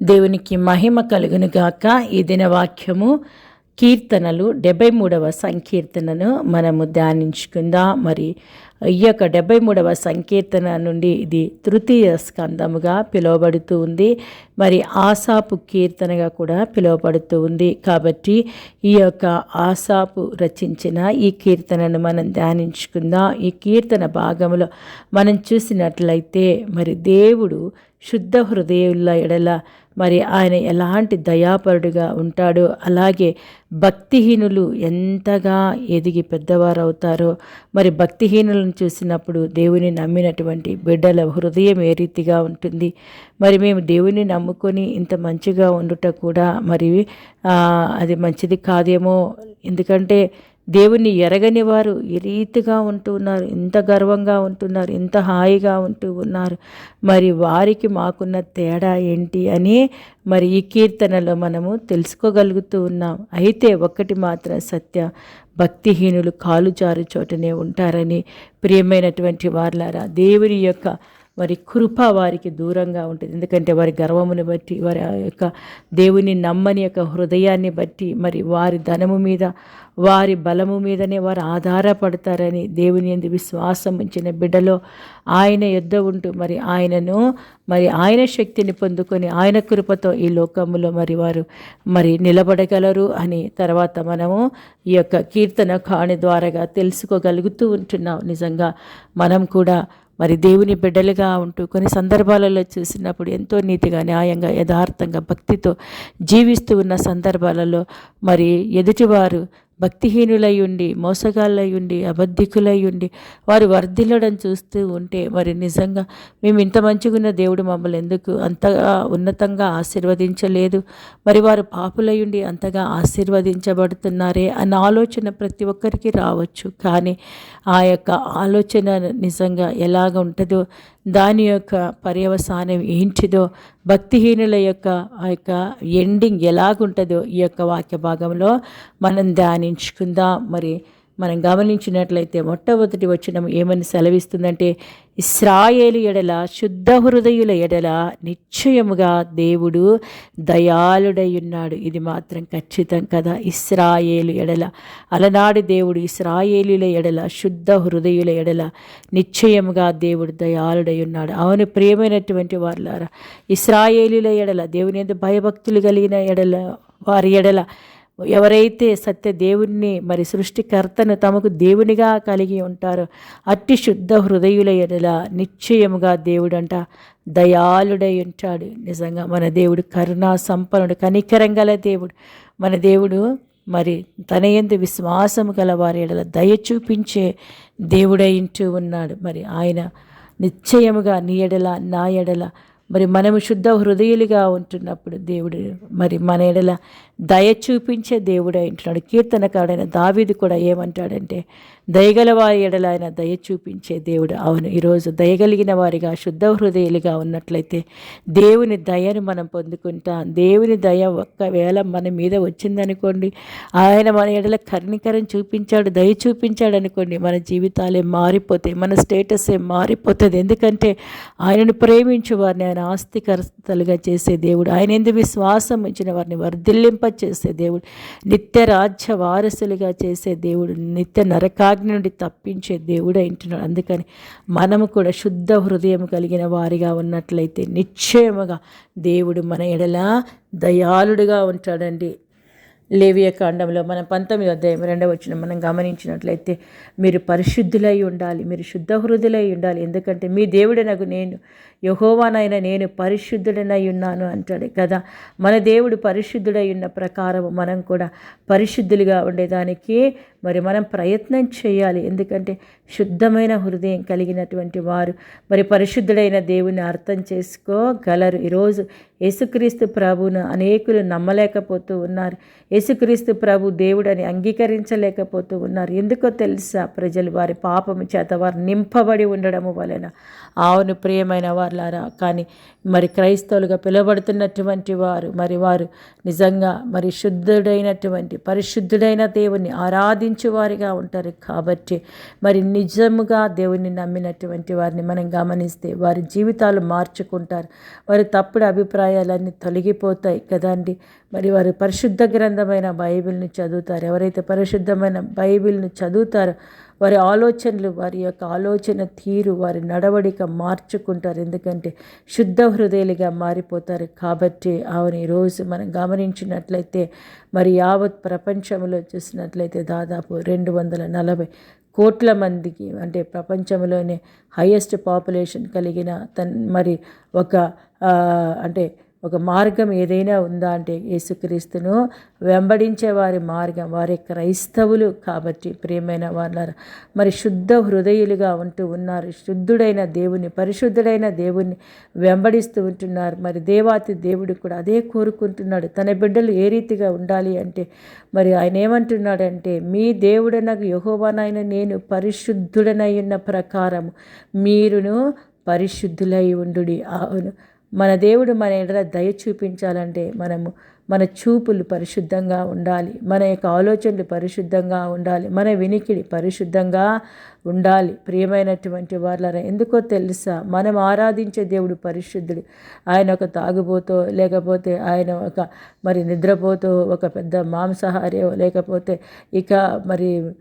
దేవునికి మహిమ కలుగును గాక. ఈ దిన వాక్యము కీర్తనలు డెబ్బై మూడవ సంకీర్తనను మనము ధ్యానించుకుందాం. మరి ఈ యొక్క డెబ్బై మూడవ సంకీర్తన నుండి ఇది తృతీయ స్కందముగా పిలువబడుతూ ఉంది. మరి ఆసాపు కీర్తనగా కూడా పిలువబడుతూ ఉంది. కాబట్టి ఈ యొక్క ఆసాపు రచించిన ఈ కీర్తనను మనం ధ్యానించుకుందాం. ఈ కీర్తన భాగంలో మనం చూసినట్లయితే మరి దేవుడు శుద్ధ హృదయుల ఎడల మరి ఆయన ఎలాంటి దయాపరుడుగా ఉంటాడో అలాగే భక్తిహీనులు ఎంతగా ఎదిగి పెద్దవారు అవుతారో మరి భక్తిహీనులను చూసినప్పుడు దేవుని నమ్మినటువంటి బిడ్డల హృదయం ఏ రీతిగా ఉంటుంది? మరి మేము దేవుని నమ్ముకొని ఇంత మంచిగా ఉండుట కూడా మరి అది మంచిది కాదేమో? ఎందుకంటే దేవుణ్ణి ఎరగని వారు ఈ రీతిగా ఉంటూ ఉన్నారు. ఇంత గర్వంగా ఉంటున్నారు ఇంత హాయిగా ఉంటూ ఉన్నారు. మరి వారికి మాకున్న తేడా ఏంటి అని మరి ఈ కీర్తనలో మనము తెలుసుకోగలుగుతూ ఉన్నాం. అయితే ఒక్కటి మాత్రం సత్య. భక్తిహీనులు కాలు జారు చోటనే ఉంటారని ప్రియమైనటువంటి వార్లారా దేవుని యొక్క వారి కృప వారికి దూరంగా ఉంటుంది. ఎందుకంటే వారి గర్వమును బట్టి వారి ఆ యొక్క దేవుని నమ్మని యొక్క హృదయాన్ని బట్టి మరి వారి ధనము మీద వారి బలము మీదనే వారు ఆధారపడతారని దేవుని ఎందు విశ్వాసం ఉంచిన బిడ్డలో ఆయన యుద్ధ ఉంటూ మరి ఆయనను మరి ఆయన శక్తిని పొందుకొని ఆయన కృపతో ఈ లోకములో మరి వారు మరి నిలబడగలరు అని తర్వాత మనము ఈ యొక్క కీర్తన కాణి ద్వారాగా తెలుసుకోగలుగుతూ ఉంటున్నాం. నిజంగా మనం కూడా మరి దేవుని బిడ్డలుగా ఉంటూ కొన్ని సందర్భాలలో చూసినప్పుడు ఎంతో నీతిగా న్యాయంగా యథార్థంగా భక్తితో జీవిస్తూ ఉన్న సందర్భాలలో మరి ఎదుటివారు భక్తిహీనులై ఉండి మోసగాళ్ళై ఉండి అబద్ధికులై ఉండి వారు వర్ధిల్లడం చూస్తూ ఉంటే మరి నిజంగా మేము ఇంత మంచిగున్న దేవుడు మమ్మల్ని ఎందుకు అంతగా ఉన్నతంగా ఆశీర్వదించలేదు? మరి వారు పాపులై ఉండి అంతగా ఆశీర్వదించబడుతున్నారే అన్న ఆలోచన ప్రతి ఒక్కరికి రావచ్చు. కానీ ఆ యొక్క ఆలోచన నిజంగా ఎలాగ ఉంటుందో దాని యొక్క పర్యవసానం ఏంటిదో భక్తిహీనుల యొక్క ఆ యొక్క ఎండింగ్ ఎలాగుంటుందో ఈ యొక్క వాక్య భాగంలో మనం ధ్యానించుకుందాం. మరి మనం గమనించినట్లయితే మొట్టమొదటి వచనం ఏమని సెలవిస్తుందంటే ఇస్రాయేలు ఎడల శుద్ధ హృదయుల ఎడల నిశ్చయముగా దేవుడు దయాళుడై ఉన్నాడు. ఇది మాత్రం ఖచ్చితం కదా. ఇస్రాయేలు ఎడల. అలనాడు దేవుడు ఇస్రాయేలుల ఎడల శుద్ధ హృదయుల ఎడల నిశ్చయముగా దేవుడు దయాళుడై ఉన్నాడు. అవును ప్రియమైనటువంటి వారులారా ఇస్రాయేలుల ఎడల దేవుని ఎందు భయభక్తులు కలిగిన ఎడల వారి ఎడల ఎవరైతే సత్య దేవుణ్ణి మరి సృష్టికర్తను తమకు దేవునిగా కలిగి ఉంటారో అట్టి శుద్ధ హృదయుల ఎడల నిశ్చయముగా దేవుడంట దయాళుడై ఉంటాడు. నిజంగా మన దేవుడు కరుణా సంపన్నుడు కనికరంగల దేవుడు. మన దేవుడు మరి తన ఎందు విశ్వాసము గల వారి ఎడల దయ చూపించే దేవుడై ఉంటూ ఉన్నాడు. మరి ఆయన నిశ్చయముగా నీ ఎడల నా ఎడల మరి మనము శుద్ధ హృదయులుగా ఉంటున్నప్పుడు దేవుడు మరి మన ఎడల దయ చూపించే దేవుడు అంటున్నాడు కీర్తనకాడైన దావిది కూడా ఏమంటాడంటే దయగల వారి ఎడల ఆయన దయ చూపించే దేవుడు అవును. ఈరోజు దయగలిగిన వారిగా శుద్ధ హృదయులుగా ఉన్నట్లయితే దేవుని దయను మనం పొందుకుంటాం. దేవుని దయ ఒక్కవేళ మన మీద వచ్చిందనుకోండి ఆయన మన ఎడల కర్ణికరం చూపించాడు దయ చూపించాడు అనుకోండి మన జీవితాలే మారిపోతాయి మన స్టేటస్ మారిపోతుంది. ఎందుకంటే ఆయనను ప్రేమించు వారిని ఆయన ఆస్తికర్తలుగా చేసే దేవుడు. ఆయన ఎందు విశ్వాసం ఇచ్చిన వారిని వర్ధిల్లింప చేసే దేవుడు. నిత్య రాజ్య వారసులుగా చేసే దేవుడు. నిత్య నరకాగ్ని నుండి తప్పించే దేవుడు అంటున్నాడు అందుకని మనము కూడా శుద్ధ హృదయం కలిగిన వారిగా ఉన్నట్లయితే నిశ్చయముగా దేవుడు మన ఎడల దయాళుడుగా ఉంటాడండి. లేవియ కాండంలో మనం పంతొమ్మిది అధ్యాయం రెండవ వచ్చిన మనం గమనించినట్లయితే మీరు పరిశుద్ధులై ఉండాలి. మీరు శుద్ధ హృదయులై ఉండాలి. ఎందుకంటే మీ దేవుడనగు నేను యహోవానైనా నేను పరిశుద్ధుడనై ఉన్నాను అంటాడు కదా. మన దేవుడు పరిశుద్ధుడై ఉన్న ప్రకారం మనం కూడా పరిశుద్ధులుగా ఉండేదానికి మరి మనం ప్రయత్నం చేయాలి. ఎందుకంటే శుద్ధమైన హృదయం కలిగినటువంటి వారు మరి పరిశుద్ధుడైన దేవుని అర్థం చేసుకోగలరు. ఈరోజు యేసుక్రీస్తు ప్రభువును అనేకులు నమ్మలేకపోతూ ఉన్నారు. యేసుక్రీస్తు ప్రభు దేవుడని అంగీకరించలేకపోతూ ఉన్నారు. ఎందుకో తెలుసా? ప్రజలు వారి పాపము చేత వారు నింపబడి ఉండడము వలన. ఆవును ప్రియమైన వారు వారులారా? కానీ మరి క్రైస్తవులుగా పిలువబడుతున్నటువంటి వారు మరి వారు నిజంగా మరి శుద్ధుడైనటువంటి పరిశుద్ధుడైన దేవుని ఆరాధించేవారిగా ఉంటారు. కాబట్టి మరి నిజముగా దేవుని నమ్మినటువంటి వారిని మనం గమనిస్తే వారి జీవితాలు మార్చుకుంటారు. వారి తప్పుడు అభిప్రాయాలన్నీ తొలగిపోతాయి కదండి మరి వారు పరిశుద్ధ గ్రంథమైన బైబిల్ని చదువుతారు. ఎవరైతే పరిశుద్ధమైన బైబిల్ని చదువుతారో వారి ఆలోచనలు వారి యొక్క ఆలోచన తీరు వారి నడవడిక మార్చుకుంటారు. ఎందుకంటే శుద్ధ హృదయులుగా మారిపోతారు కాబట్టి ఆమెను ఈరోజు మనం గమనించినట్లయితే మరి యావత్ ప్రపంచంలో చూసినట్లయితే దాదాపు రెండు వందల నలభై కోట్ల మందికి అంటే ప్రపంచంలోనే హయ్యెస్ట్ పాపులేషన్ కలిగిన తన్ మరి ఒక అంటే ఒక మార్గం ఏదైనా ఉందా అంటే యేసుక్రీస్తును వెంబడించే వారి మార్గం వారి క్రైస్తవులు కాబట్టి ప్రియమైన వాళ్ళ మరి శుద్ధ హృదయులుగా ఉంటూ ఉన్నారు. శుద్ధుడైన దేవుని పరిశుద్ధుడైన దేవుని వెంబడిస్తూ ఉంటున్నారు. మరి దేవాతి దేవుడు కూడా అదే కోరుకుంటున్నాడు. తన బిడ్డలు ఏ రీతిగా ఉండాలి అంటే మరి ఆయన ఏమంటున్నాడంటే మీ దేవుడనకు యహోవానైన నేను పరిశుద్ధుడనై ఉన్న ప్రకారం మీరును పరిశుద్ధులై ఉండు అవును. మన దేవుడు మన ఎడల దయ చూపించాలంటే మనము మన చూపులు పరిశుద్ధంగా ఉండాలి. మన యొక్క ఆలోచనలు పరిశుద్ధంగా ఉండాలి. మన వినికిడి పరిశుద్ధంగా ఉండాలి. ప్రియమైనటువంటి వాళ్ళ ఎందుకో తెలుసా? మనం ఆరాధించే దేవుడు పరిశుద్ధుడు. ఆయన ఒక తాగుబోతో లేకపోతే ఆయన ఒక మరి నిద్రపోతూ ఒక పెద్ద మాంసాహారి లేకపోతే ఇక మరి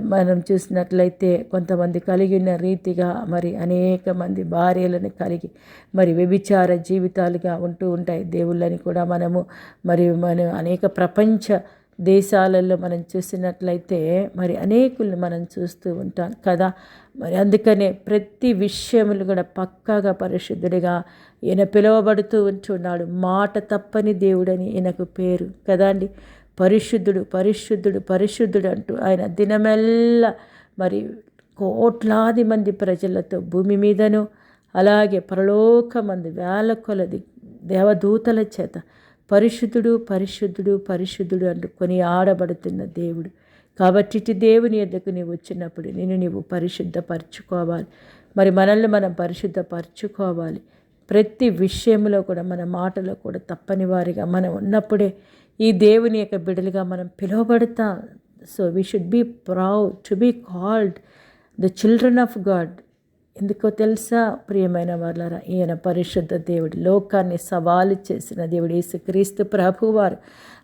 మనం చూసినట్లయితే కొంతమంది కలిగి ఉన్న రీతిగా మరి అనేక మంది భార్యలను కలిగి మరి వ్యభిచార జీవితాలుగా ఉంటూ ఉంటాయి. దేవుళ్ళని కూడా మనము మరి మన అనేక ప్రపంచ దేశాలలో మనం చూసినట్లయితే మరి అనేకులను మనం చూస్తూ ఉంటాం కదా. మరి అందుకనే ప్రతి విషయములు కూడా పక్కాగా పరిశుద్ధుడిగా ఈయన పిలువబడుతూ ఉంటున్నాడు. మాట తప్పని దేవుడని ఈయనకు పేరు కదా అండి. పరిశుద్ధుడు పరిశుద్ధుడు పరిశుద్ధుడు అంటూ ఆయన దినమెల్లా మరి కోట్లాది మంది ప్రజలతో భూమి మీదను అలాగే పరలోకమంది వేల కొలది దేవదూతల చేత పరిశుద్ధుడు పరిశుద్ధుడు పరిశుద్ధుడు అంటూ కొని ఆడబడుతున్న దేవుడు. కాబట్టి ఇటు దేవుని ఎద్దకు నీవు వచ్చినప్పుడు నేను నీవు పరిశుద్ధపరచుకోవాలి. మరి మనల్ని మనం పరిశుద్ధపరచుకోవాలి. ప్రతి విషయంలో కూడా మన మాటలో కూడా తప్పనివారిగా మనం ఉన్నప్పుడే ఈ దేవుని యొక్క బిడలుగా మనం పిలువబడతాం. So we should be proud to be called the children of God ఎందుకో తెలుసా ప్రియమైన వాళ్ళరా ఈయన పరిశుద్ధ దేవుడు లోకాన్ని సవాలు చేసిన దేవుడు యేసుక్రీస్తు ప్రభువారు.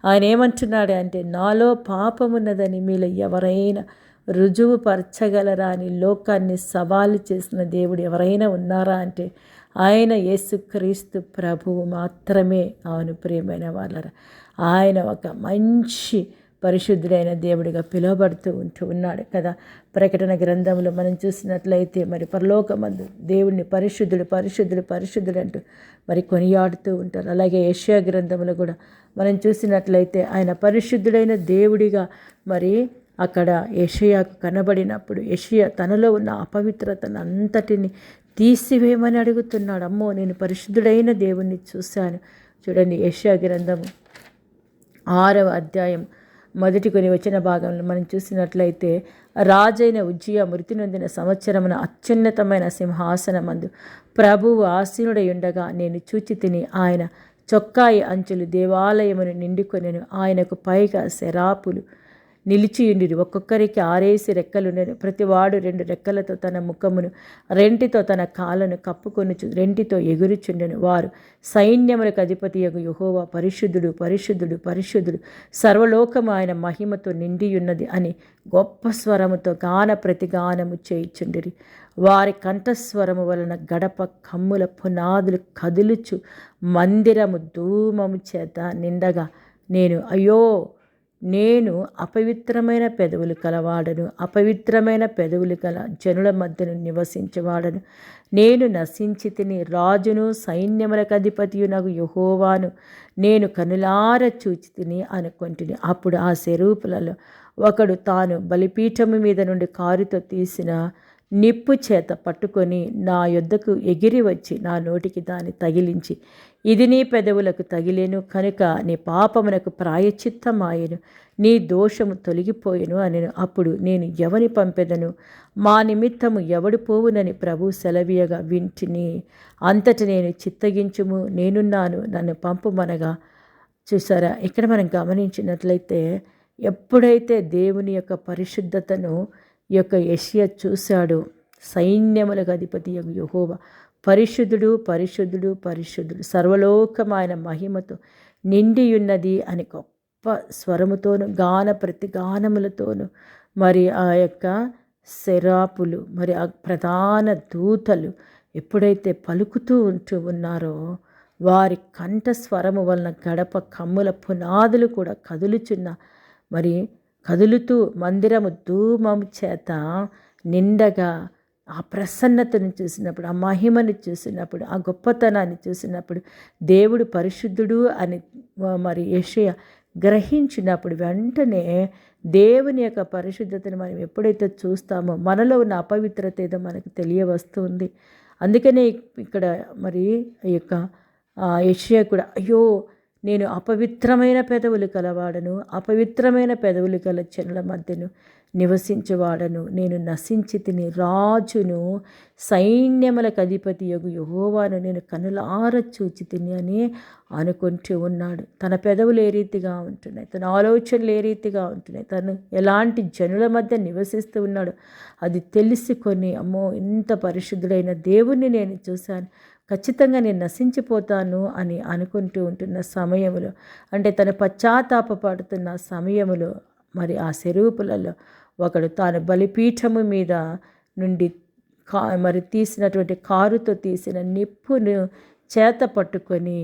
ఆయన ఏమంటున్నాడు అంటే నాలో పాపమున్నదని మీలో ఎవరైనా రుజువు పరచగలరా అని లోకాన్ని సవాలు చేసిన దేవుడు ఎవరైనా ఉన్నారా అంటే ఆయన యేసుక్రీస్తు ప్రభువు మాత్రమే. అవును ప్రియమైన వాళ్ళరా ఆయన ఒక మంచి పరిశుద్ధుడైన దేవుడిగా పిలువబడుతూ ఉంటూ ఉన్నాడు కదా. ప్రకటన గ్రంథంలో మనం చూసినట్లయితే మరి పరలోకమందు దేవుడిని పరిశుద్ధుడు పరిశుద్ధుడు పరిశుద్ధుడు అంటూ మరి కొనియాడుతూ ఉంటారు. అలాగే యష్యా గ్రంథంలో కూడా మనం చూసినట్లయితే ఆయన పరిశుద్ధుడైన దేవుడిగా మరి అక్కడ యషయాకు కనబడినప్పుడు యషియా తనలో ఉన్న అపవిత్రతను అంతటిని తీసివేయమని అడుగుతున్నాడు. అమ్మో నేను పరిశుద్ధుడైన దేవుణ్ణి చూశాను. చూడండి యష్యా గ్రంథము ఆరవ అధ్యాయం మొదటి కొన్ని వచ్చిన భాగంలో మనం చూసినట్లయితే రాజైన ఉజ్జియ మృతి నొందిన సంవత్సరమున అత్యున్నతమైన సింహాసనమందు ప్రభువు ఆసీనుడై ఉండగా నేను చూచి తిని ఆయన చొక్కాయి అంచులు దేవాలయమును నిండుకొనెను. ఆయనకు పైగా శరాపులు నిలిచియుండిరి. ఒక్కొక్కరికి ఆరేసి రెక్కలుండెను ప్రతివాడు రెండు రెక్కలతో తన ముఖమును రెంటితో తన కాళ్ళను కప్పుకొని రెంటితో ఎగురుచుండెను. వారు సైన్యములకు అధిపతి యొక్క యుహోవా పరిశుద్ధుడు పరిశుద్ధుడు పరిశుద్ధుడు. సర్వలోకము ఆయన మహిమతో నిండియున్నది అని గొప్ప స్వరముతో గాన ప్రతిగానము చేయిచుండిరి. వారి కంఠస్వరము వలన గడప కమ్ముల పునాదులు కదులుచు మందిరము ధూమము చేత నిండగా నేను అయ్యో నేను అపవిత్రమైన పెదవులు కలవాడను అపవిత్రమైన పెదవులు కల జనుల మధ్యను నివసించేవాడను. నేను నశించి తిని రాజును సైన్యములకు అధిపతియు నాకు యహోవాను. నేను కనులార చూచి తిని అనుకుంటుని. అప్పుడు ఆ సెరూపులలో ఒకడు తాను బలిపీఠము మీద నుండి కారుతో తీసిన నిప్పు చేత పట్టుకొని నా యొద్దకు ఎగిరి వచ్చి నా నోటికి దాన్ని తగిలించి ఇది నీ పెదవులకు తగిలేను కనుక నీ పాపమునకు ప్రాయచిత్తమాయను నీ దోషము తొలగిపోయెను అని అప్పుడు నేను ఎవని పంపెదను? మా నిమిత్తము ఎవడు పోవునని ప్రభు సెలవీయగా వింటిని. అంతటి నేను చిత్తగించుము నేనున్నాను నన్ను పంపుమనగా. చూసారా? ఇక్కడ మనం గమనించినట్లయితే ఎప్పుడైతే దేవుని యొక్క పరిశుద్ధతను ఈ యొక్క యషియా చూశాడో సైన్యములకు అధిపతి యహోవ పరిశుద్ధుడు పరిశుద్ధుడు పరిశుద్ధుడు. సర్వలోకమైన మహిమతో నిండియున్నది అని గొప్ప స్వరముతోను గాన ప్రతి గానములతోను మరి ఆ యొక్క శరాపులు మరి ఆ ప్రధాన దూతలు ఎప్పుడైతే పలుకుతూ ఉంటూ ఉన్నారో వారి కంఠ స్వరము వలన గడప కమ్ముల పునాదులు కూడా కదులుచున్న మరి కదులుతూ మందిరము ధూమము చేత నిండగా ఆ ప్రసన్నతను చూసినప్పుడు ఆ మహిమను చూసినప్పుడు ఆ గొప్పతనాన్ని చూసినప్పుడు దేవుడు పరిశుద్ధుడు అని మరి యషయ గ్రహించినప్పుడు వెంటనే దేవుని యొక్క పరిశుద్ధతను మనం ఎప్పుడైతే చూస్తామో మనలో ఉన్న అపవిత్రత ఏదో మనకు తెలియవస్తుంది. అందుకనే ఇక్కడ మరి ఈ యొక్క యషయ కూడా అయ్యో నేను అపవిత్రమైన పెదవులు కలవాడను అపవిత్రమైన పెదవులు గల చెనుల మధ్యను నివసించేవాడను. నేను నశించి తిని రాజును సైన్యములకు అధిపతి యొగు యహోవాను నేను కనులార చూచి తిని అని అనుకుంటూ ఉన్నాడు. తన పెదవులు ఏ రీతిగా ఉంటున్నాయి? తన ఆలోచనలు ఏ రీతిగా ఉంటున్నాయి? తను ఎలాంటి జనుల మధ్య నివసిస్తూ ఉన్నాడు? అది తెలుసుకొని అమ్మో ఇంత పరిశుద్ధుడైన దేవుణ్ణి నేను చూశాను. ఖచ్చితంగా నేను నశించిపోతాను అని అనుకుంటూ ఉంటున్న సమయంలో అంటే తన పశ్చాత్తాపడుతున్న సమయంలో మరి ఆ సెరూపులలో ఒకడు తాను బలిపీఠము మీద నుండి కా మరి తీసినటువంటి కారుతో తీసిన నిప్పును చేత పట్టుకొని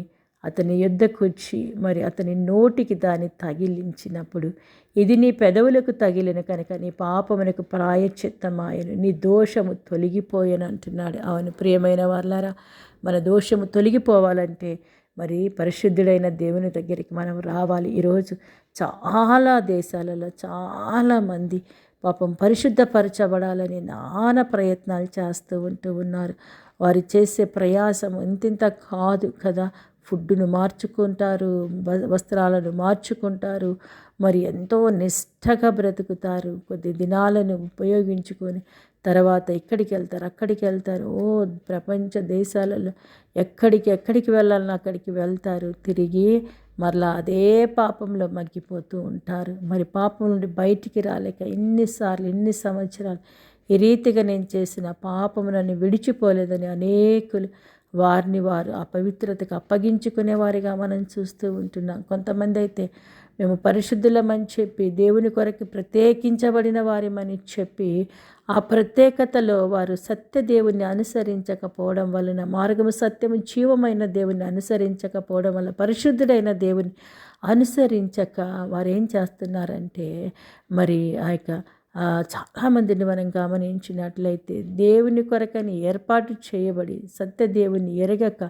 అతని యుద్ధకొచ్చి మరి అతని నోటికి దాన్ని తగిలించినప్పుడు ఇది నీ పెదవులకు తగిలిన కనుక నీ పాపమునకు ప్రాయచిత్తమాయను నీ దోషము తొలగిపోయను అంటున్నాడు అవును ప్రియమైన వాళ్ళారా మన దోషము తొలగిపోవాలంటే మరి పరిశుద్ధుడైన దేవుని దగ్గరికి మనం రావాలి. ఈరోజు చాలా దేశాలలో చాలామంది పాపం పరిశుద్ధపరచబడాలని నానా ప్రయత్నాలు చేస్తూ ఉంటూ ఉన్నారు. వారు చేసే ప్రయాసం ఇంతింత కాదు కదా. ఫుడ్డును మార్చుకుంటారు వస్త్రాలను మార్చుకుంటారు మరి ఎంతో నిష్టగా బ్రతుకుతారు. కొద్ది దినాలను ఉపయోగించుకొని తర్వాత ఇక్కడికి వెళ్తారు? అక్కడికి వెళ్తారు. ఓ ప్రపంచ దేశాలలో ఎక్కడికి ఎక్కడికి వెళ్ళాలని అక్కడికి వెళ్తారు. తిరిగి మరలా అదే పాపంలో మగ్గిపోతూ ఉంటారు. మరి పాపం నుండి బయటికి రాలేక ఎన్నిసార్లు ఎన్ని సంవత్సరాలు ఈ రీతిగా నేను చేసిన పాపము నన్ను విడిచిపోలేదని అనేకులు వారిని వారు అపవిత్రతకు అప్పగించుకునేవారిగా మనం చూస్తూ ఉంటున్నాం. కొంతమంది అయితే మేము పరిశుద్ధులమని చెప్పి దేవుని కొరకు ప్రత్యేకించబడిన వారిమని చెప్పి ఆ ప్రత్యేకతలో వారు సత్య దేవుణ్ణి అనుసరించకపోవడం వలన మార్గము సత్యము జీవమైన దేవుని అనుసరించకపోవడం వల్ల పరిశుద్ధుడైన దేవుని అనుసరించక వారు ఏం చేస్తున్నారంటే మరి ఆ యొక్క చాలామందిని మనం గమనించినట్లయితే దేవుని కొరకని ఏర్పాటు చేయబడి సత్యదేవుని ఎరగక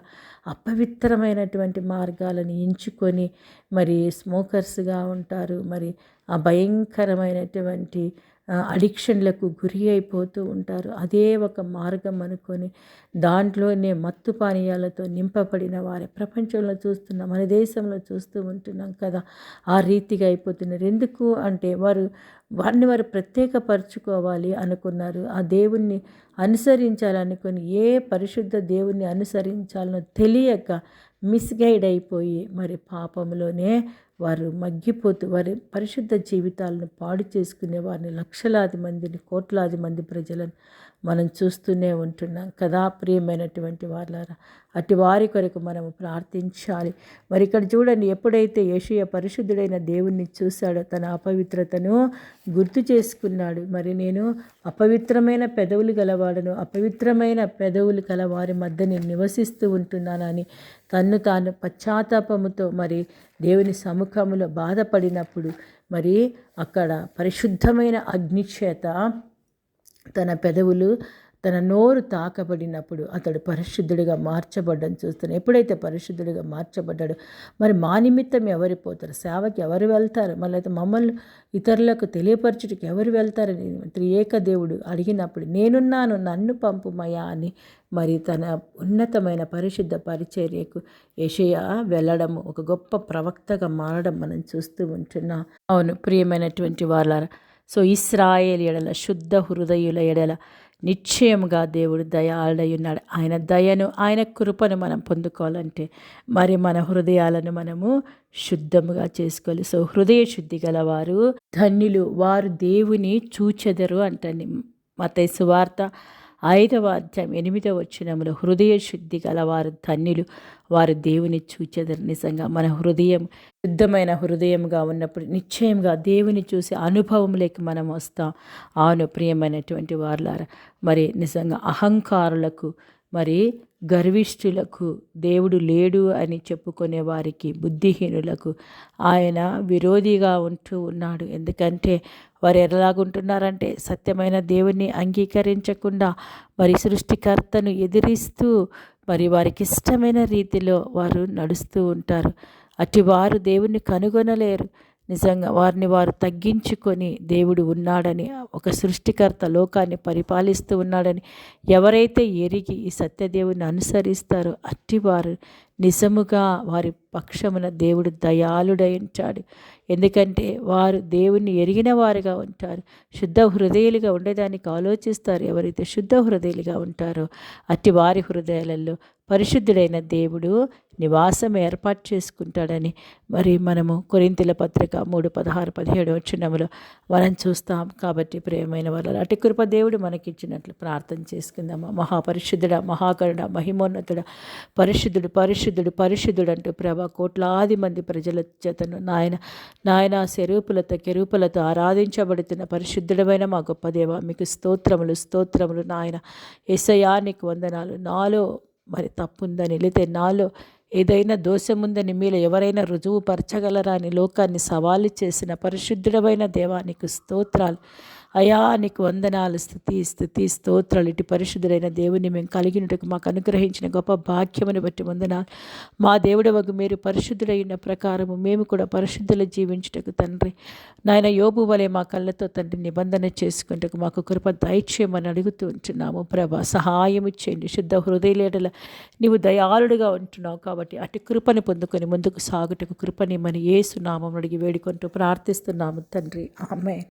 అపవిత్రమైనటువంటి మార్గాలను ఎంచుకొని మరి స్మోకర్స్గా ఉంటారు. మరి ఆ భయంకరమైనటువంటి అడిక్షన్లకు గురి అయిపోతూ ఉంటారు. అదే ఒక మార్గం అనుకొని దాంట్లోనే మత్తు పానీయాలతో నింపబడిన వారి. ప్రపంచంలో చూస్తున్నాం మన దేశంలో చూస్తూ ఉంటున్నాం కదా ఆ రీతిగా అయిపోతున్నారు. ఎందుకు అంటే వారు వారిని వారు ప్రత్యేకపరచుకోవాలి అనుకున్నారు. ఆ దేవుణ్ణి అనుసరించాలనుకుని ఏ పరిశుద్ధ దేవుణ్ణి అనుసరించాలనో తెలియక మిస్గైడ్ అయిపోయి మరి పాపంలోనే వారు మగ్గిపోతూ వారి పరిశుద్ధ జీవితాలను పాడు చేసుకునే వారిని లక్షలాది మందిని కోట్లాది మంది ప్రజలను మనం చూస్తూనే ఉంటున్నాం. కదా ప్రియమైనటువంటి వాళ్ళారా అటు వారి కొరకు మనము ప్రార్థించాలి. మరి ఇక్కడ చూడండి ఎప్పుడైతే యేషయ పరిశుద్ధుడైన దేవుణ్ణి చూశాడో తన అపవిత్రతను గుర్తు చేసుకున్నాడు. మరి నేను అపవిత్రమైన పెదవులు గలవాడను అపవిత్రమైన పెదవులు గల వారి మధ్య నేను నివసిస్తూ ఉంటున్నానని తన్ను తాను పశ్చాత్తాపముతో మరి దేవుని సముఖములో బాధపడినప్పుడు మరి అక్కడ పరిశుద్ధమైన అగ్నిచేత తన పెదవులు తన నోరు తాకబడినప్పుడు అతడు పరిశుద్ధుడిగా మార్చబడ్డం చూస్తున్నాడు ఎప్పుడైతే పరిశుద్ధుడిగా మార్చబడ్డాడు మరి మా నిమిత్తం ఎవరు పోతారు? సేవకి ఎవరు వెళ్తారు? మళ్ళీ అయితే మమ్మల్ని ఇతరులకు తెలియపరచుటకు ఎవరు వెళ్తారని త్రియేక దేవుడు అడిగినప్పుడు నేనున్నాను నన్ను పంపుమయ్యా అని మరి తన ఉన్నతమైన పరిశుద్ధ పరిచర్యకు ఏషయా వెళ్ళడము ఒక గొప్ప ప్రవక్తగా మారడం మనం చూస్తూ ఉంటున్నాం. అవును ప్రియమైనటువంటి వాళ్ళ సో ఇస్రాయేల్ ఎడల శుద్ధ హృదయుల ఎడల నిశ్చయముగా దేవుడు దయ ఉన్నాడు. ఆయన దయను ఆయన కృపను మనం పొందుకోవాలంటే మరి మన హృదయాలను మనము శుద్ధముగా చేసుకోవాలి. సో హృదయ శుద్ధి గలవారు ధన్యులు వారు దేవుని చూచెదరు అంటండి. మత సువార్త ఐదవ అధ్యాయం ఎనిమిదవ వచ్చినములు హృదయ శుద్ధి గల వారు ధన్యులు. వారు దేవుని చూచేదారు. నిజంగా మన హృదయం శుద్ధమైన హృదయంగా ఉన్నప్పుడు నిశ్చయంగా దేవుని చూసి అనుభవంలోకి మనం వస్తాం. ఆను ప్రియమైనటువంటి వారులారా మరి నిజంగా అహంకారులకు మరి గర్విష్ఠులకు దేవుడు లేడు అని చెప్పుకునే వారికి బుద్ధిహీనులకు ఆయన విరోధిగా ఉంటూ ఉన్నాడు. ఎందుకంటే వారు ఎలాగుంటున్నారంటే సత్యమైన దేవుణ్ణి అంగీకరించకుండా మరి సృష్టికర్తను ఎదిరిస్తూ మరి వారికి ఇష్టమైన రీతిలో వారు నడుస్తూ ఉంటారు. అటు వారు దేవుణ్ణి కనుగొనలేరు. నిజంగా వారిని వారు తగ్గించుకొని దేవుడు ఉన్నాడని ఒక సృష్టికర్త లోకాన్ని పరిపాలిస్తూ ఉన్నాడని ఎవరైతే ఎరిగి ఈ సత్యదేవుని అనుసరిస్తారో అట్టివారు నిజముగా వారి పక్షమున దేవుడు దయాళుడై ఉంటాడు. ఎందుకంటే వారు దేవుణ్ణి ఎరిగిన వారుగా ఉంటారు. శుద్ధ హృదయాలుగా ఉండేదానికి ఆలోచిస్తారు. ఎవరైతే శుద్ధ హృదయాలుగా ఉంటారో అట్టి వారి హృదయాలలో పరిశుద్ధుడైన దేవుడు నివాసం ఏర్పాటు చేసుకుంటాడని మరి మనము కొరింతిల పత్రిక మూడు పదహారు పదిహేడు వచ్చినములో మనం చూస్తాం కాబట్టి ప్రేమైన వాళ్ళ అటు కృప దేవుడు మనకిచ్చినట్లు ప్రార్థన చేసుకుందామా మహాపరిశుద్ధుడ మహాకరుణ మహిమోన్నతుడ పరిశుద్ధుడు పరిశుద్ధుడు పరిశుద్ధుడు అంటూ ప్రభా కోట్లాది మంది ప్రజల చేతను నాయన నాయన శరూపులతో కెరూపులతో ఆరాధించబడుతున్న పరిశుద్ధుడమైన మా గొప్ప దేవ మీకు స్తోత్రములు స్తోత్రములు నాయన. ఎసయానికి వందనాలు. నాలో మరి తప్పుందని లేతే నాలో ఏదైనా దోషముందని మీలో ఎవరైనా రుజువు పరచగలరా అని లోకాన్ని సవాలు చేసిన పరిశుద్ధుడమైన దేవానికి స్తోత్రాలు. అయా నీకు వందనాలు స్థుతి స్థుతి స్తోత్రాలు. ఇటు పరిశుద్ధులైన దేవుని మేము కలిగినట్టుకు మాకు అనుగ్రహించిన గొప్ప భాగ్యమును బట్టి వందనాలు. మా దేవుడు వగ మీరు పరిశుద్ధులైన ప్రకారము మేము కూడా పరిశుద్ధులు జీవించుటకు తండ్రి. నాయన యోబు వలె మా కళ్ళతో తండ్రి నిబంధన చేసుకుంటకు మాకు కృప దయచేయమని అడుగుతూ ఉంటున్నాము. ప్రభ సహాయం ఇచ్చేయండి శుద్ధ హృదయలేడల నీవు దయాళుడుగా ఉంటున్నావు కాబట్టి అటు కృపని పొందుకొని ముందుకు సాగుటకు కృపని మన ఏసునామం అడిగి వేడుకుంటూ ప్రార్థిస్తున్నాము తండ్రి. ఆమె